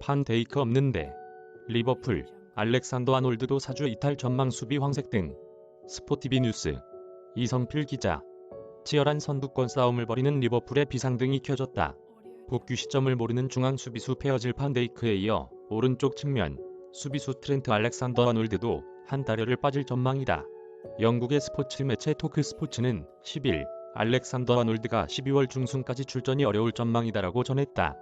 판데이크 없는데. 리버풀, 알렉산더 아놀드도 사주 이탈 전망 수비 황색 등. 스포티비 뉴스. 이성필 기자. 치열한 선두권 싸움을 벌이는 리버풀의 비상등이 켜졌다. 복귀 시점을 모르는 중앙 수비수 페어질 판데이크에 이어 오른쪽 측면 수비수 트렌트 알렉산더 아놀드도 한 달여를 빠질 전망이다. 영국의 스포츠 매체 토크 스포츠는 10일 알렉산더 아놀드가 12월 중순까지 출전이 어려울 전망이다라고 전했다.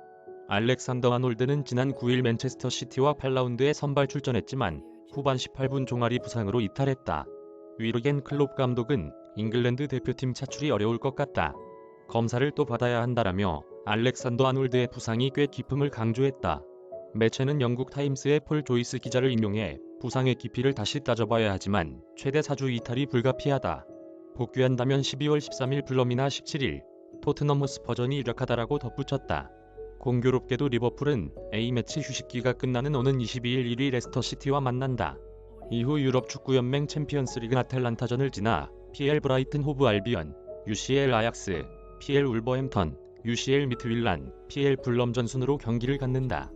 알렉산더 아놀드는 지난 9일 맨체스터 시티와 8라운드에 선발 출전했지만 후반 18분 종아리 부상으로 이탈했다. 위르겐 클롭 감독은 잉글랜드 대표팀 차출이 어려울 것 같다. 검사를 또 받아야 한다라며 알렉산더 아놀드의 부상이 꽤 깊음을 강조했다. 매체는 영국 타임스의 폴 조이스 기자를 인용해 부상의 깊이를 다시 따져봐야 하지만 최대 4주 이탈이 불가피하다. 복귀한다면 12월 13일 블럼이나 17일 토트넘 호스퍼전이 유력하다라고 덧붙였다. 공교롭게도 리버풀은 A매치 휴식기가 끝나는 오는 22일 1위 레스터시티와 만난다. 이후 유럽 축구연맹 챔피언스리그 아틀란타전을 지나 PL 브라이튼 호브 알비언, UCL 아약스, PL 울버햄턴, UCL 미트윌란, PL 블럼전 순으로 경기를 갖는다.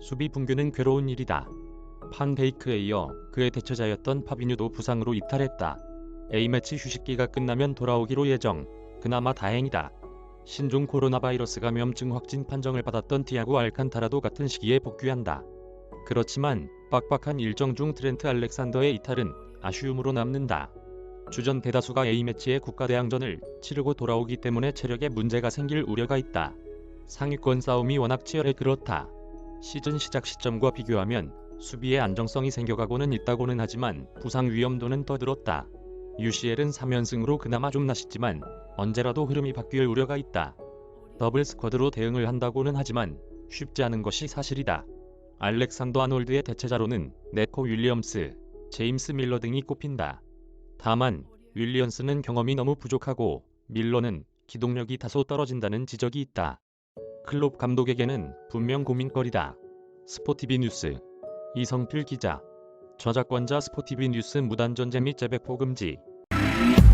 수비 붕괴는 괴로운 일이다. 판데이크에 이어 그의 대처자였던 파비뉴도 부상으로 이탈했다. A매치 휴식기가 끝나면 돌아오기로 예정. 그나마 다행이다. 신종 코로나 바이러스 감염증 확진 판정을 받았던 티아고 알칸타라도 같은 시기에 복귀한다. 그렇지만 빡빡한 일정 중 트렌트 알렉산더의 이탈은 아쉬움으로 남는다. 주전 대다수가 A매치의 국가대항전을 치르고 돌아오기 때문에 체력에 문제가 생길 우려가 있다. 상위권 싸움이 워낙 치열해 그렇다. 시즌 시작 시점과 비교하면 수비의 안정성이 생겨가고는 있다고는 하지만 부상 위험도는 더 늘었다. UCL은 3연승으로 그나마 좀 나시지만 언제라도 흐름이 바뀔 우려가 있다. 더블 스쿼드로 대응을 한다고는 하지만 쉽지 않은 것이 사실이다. 알렉산더 아놀드의 대체자로는 네코 윌리엄스, 제임스 밀러 등이 꼽힌다. 다만 윌리엄스는 경험이 너무 부족하고 밀러는 기동력이 다소 떨어진다는 지적이 있다. 클롭 감독에게는 분명 고민거리다. 스포티비 뉴스 이성필 기자 저작권자 스포티비 뉴스 무단전제 및 재배포 금지 Bye.